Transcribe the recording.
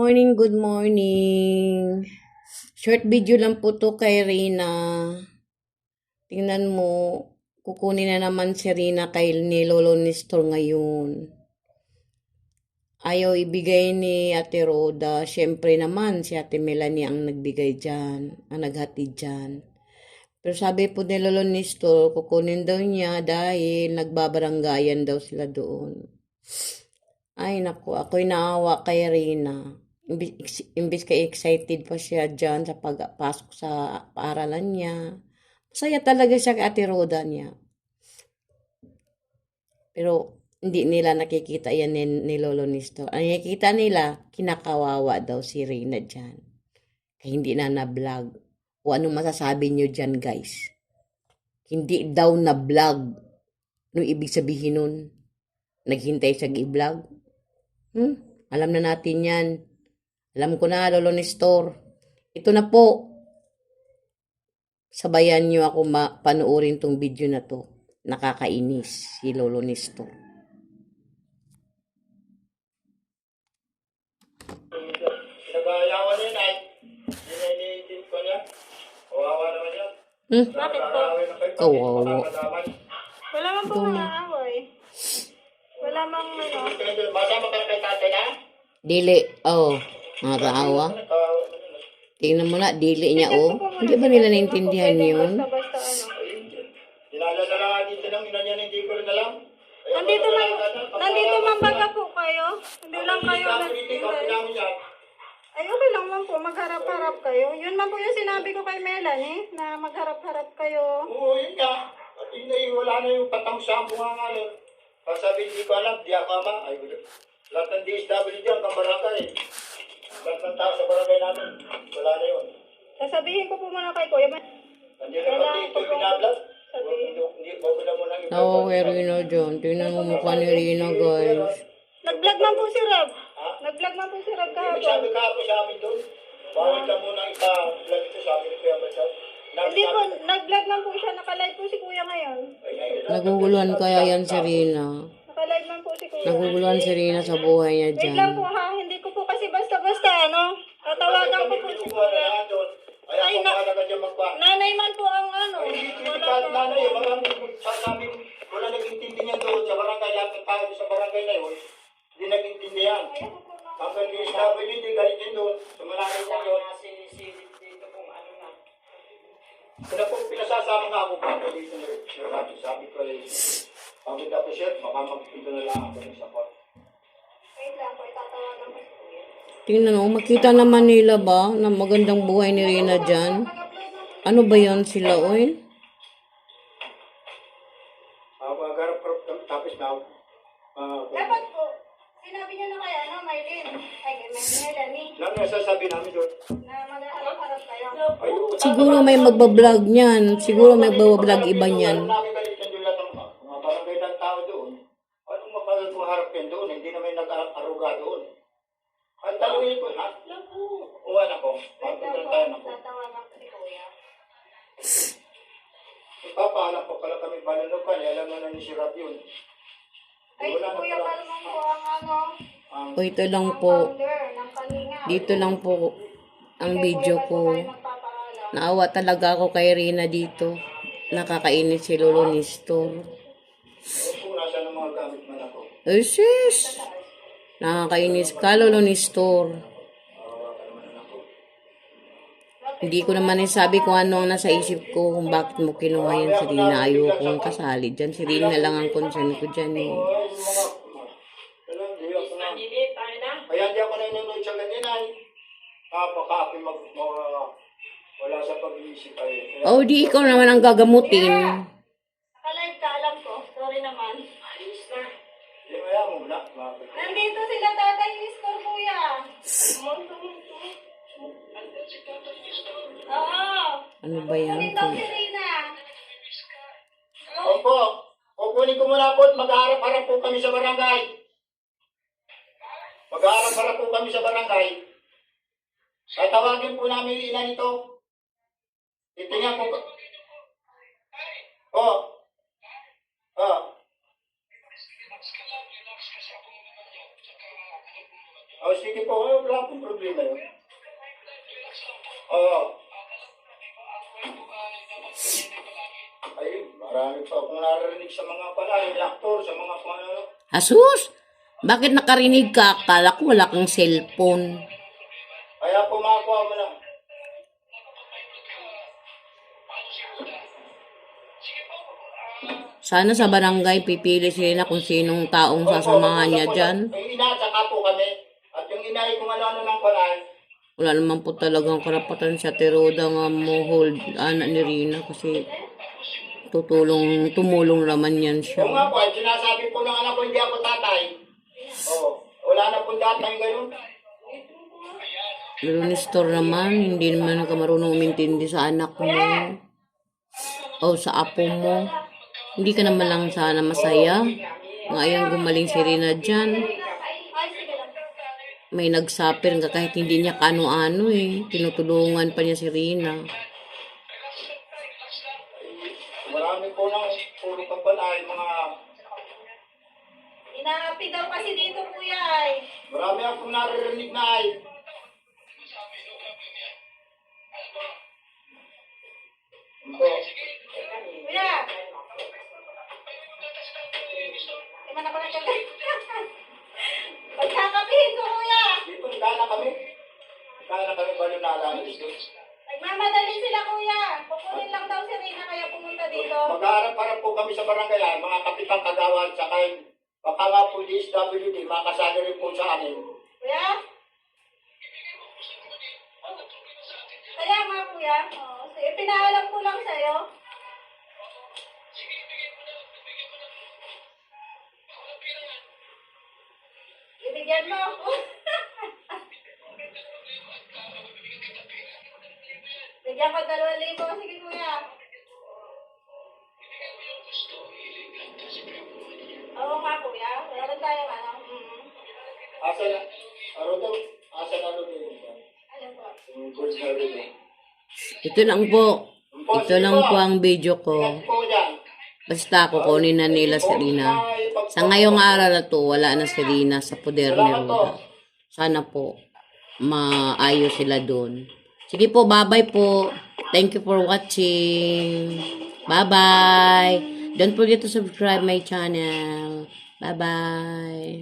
Morning, good morning. Short video lang po to kay Rina. Tingnan mo, kukunin na naman si Rina kay ni Lolo Nestor ngayon. Ayaw ibigay ni Ate Roda. Siyempre naman, si Ate Melanie ang nagbigay dyan, ang naghatid dyan. Pero sabi po ni Lolo Nestor, kukunin daw niya dahil nagbabaranggayan daw sila doon. Ay, naku, ako'y naawa kay Rina. Imbis, imbis ka excited pa siya dyan sa pagpasok sa paaralan niya. Masaya talaga siya kay Ate Roda niya. Pero hindi nila nakikita yan ni, ni Lolo Nestor. Ang nakikita nila, kinakawawa daw si Rina dyan. Kaya hindi na na-vlog. O ano masasabi niyo dyan, guys? Hindi daw na-vlog. Ano ibig sabihin nun? Naghintay siya i-vlog? Hmm? Alam na natin yan. Alam ko na, Lolo Nestor. Ito na po. Sabayan niyo ako panuorin tong video na to. Nakakainis si Lolo Nestor. Nag-aayawan yun ay dininitin ko niya. Kawawa naman yan. Hmm? Bakit po? Na. Kawawa. Wala man po mga away. Wala mang ano. Masama ka na kay tatay na? Dili. Oh. Mga kaawa. Tingnan mo na, dili niya oh. Hindi ba nila naintindihan yun? Ano. Dinala na dito ng ina niya, hindi ko rin alam. Ay, Nandito man, nandito man baga po kayo. Hindi lang kayo Hindi kami dito, kami nag namin yan. Ay, okay lang man po. Magharap-harap kayo. Yun man po yung sinabi ko kay Melanie, na magharap-harap kayo. Oo, yun nga. At yun na yun, wala na yung patang sa bunga nga nun. Pag sabi, hindi ko alam, di ako ama. Ay, wala. Lahat ng DSW dyan, kang barangay. Lahat ng tao sa barangay namin, wala na yun. Sasabihin ko po muna kay Kuya. Nandiyan na pag dito binablog. Wag mo na dyan. Tingnan mo mukha ni Rina, guys. Nag-vlog man po si Rob. Nag-vlog man po si Rob kahapon. sabi ka po sa amin doon, bawal ka muna ipa-vlog ito sa amin ni Kuya Marcel. Hindi po, nag-vlog man po siya. Nakalive po si Kuya ngayon. Ay, ay, ay, Naguguluhan kaya yan si Rina. Nakalive man po si Kuya. Naguguluhan si Rina sa buhay niya Wait lang dyan. po ha, ano. Tatawagan ko po si na Kuya. yan. Ay, na-. Nanay man po ang ano. Hindi Wala ka po. nanay, maraming sasabi, wala nag-intindi niyan doon sa barangay, lahat ng tao sa barangay na yun, hindi nag-intindihan. Hanggang DSW, hindi galit din doon, sa malaking na yun. Kaya po, pinasasama nga ako pa dito na Sir Rafi, sabi ko rin, pag hindi ako sir, baka magpinto na lang ako sa court. Wait Tingnan mo, makita naman nila ba na magandang buhay ni Rina dyan? Ano ba yan sila, agarap-garap kami, tapos na. Ah, Dapat po, sinabi niya na kaya, ano, Maylin. Ay, Melanie. Lang nasasabi namin doon. Na magharap-harap kayo. Siguro may magbablog niyan. Siguro may magbablog iba niyan. Alam namin galit yan doon lahat ng mga- mga barangay ng tao doon. Anong mapalad mo harap yan doon? Hindi naman nag-aruga doon. Ang tanongin ko, ako. Wait lang po, tayo ako. tatawagan ko si Kuya. Ipapaalam ko pala kami balanukan. Alam mo na ni si Rab yun. Ay, si Kuya Balmong po ang ano, O ito lang po. Dito lang po ang video ko. Naawa talaga ako kay Rina dito. Nakakainis si Lolo Nestor. ako. Ay, sis! Nakakainis ka, Lolo Nestor. Hindi ko naman sabi kung ano ang nasa isip ko kung bakit mo kinuha yan si Rina. Ayokong kasali dyan. Si Rina lang ang concern ko dyan eh. Kaya di ako nanonood sa ganyan ay. Napaka-happy mag... mga- Wala sa pag-iisip ay. Oh, di ikaw naman ang gagamutin. Ano ba yan? Opo, kukunin ko muna po at mag-aarap-harap po kami sa barangay. Mag-aarap-harap po kami sa barangay. Tatawagin po namin yung ina nito. Titingnan po. Oh. Oh. Oh, sige po. Wala pong problema. problema yun. Oo. Marami pa akong naririnig sa mga pala, yung aktor, sa mga pala. Asus! Bakit nakarinig ka? Akala ko wala kang cellphone. Kaya pumakuha mo lang. Sana sa barangay pipili sila kung sinong taong sasamahan niya dyan. Yung ina, tsaka po kami. At yung inay kung ano-ano ng panay, Wala naman po talagang karapatan sa Teroda nga mo hold anak ni Rina kasi tutulong, tumulong naman yan siya. nga po, ay sinasabi po ng anak ko, hindi ako tatay. Oo. Wala na pong tatay ngayon. Pero ni Store naman, hindi naman ka marunong umintindi sa anak mo o sa apo mo. Hindi ka naman lang sana masaya. Ngayon gumaling si Rina dyan. May nagsapir nga kahit hindi niya kano-ano eh. Tinutulungan pa niya si Rina. Inaapi daw kasi dito, kuya ay. Marami akong naririnig na ay. Ito. Kuya! Iman ako ng gabi. Pagkakapihin ko, kuya! Dito, kaya kami. Kaya kami ba yung nalalis? Nagmamadali sila, kuya. Kukunin lang daw si Rina kaya pumunta dito. Mag-aarap-arap po kami sa barangay, mga kapitang kagawan, tsaka yung baka nga po DSWD, makasali rin po sa amin. Kuya? Kaya nga, kuya. Oo. Sige, pinaalam ko lang sa'yo. Ibigyan mo ako. Bigyan ko dalawang libo. Sige, kuya. Meron tayong ano. Mm. Asa na, ano daw, asa na. Ano po? Yung na rin yun. Ito lang po. Ito lang po ang video ko. Po. Basta kukunin na nila si Rina. Sa ngayong araw na to, wala na si Rina sa poder ni Roda. Sana po maayos sila doon. Sige po, bye-bye po. Thank you for watching. Bye-bye. Don't forget to subscribe my channel. Bye-bye.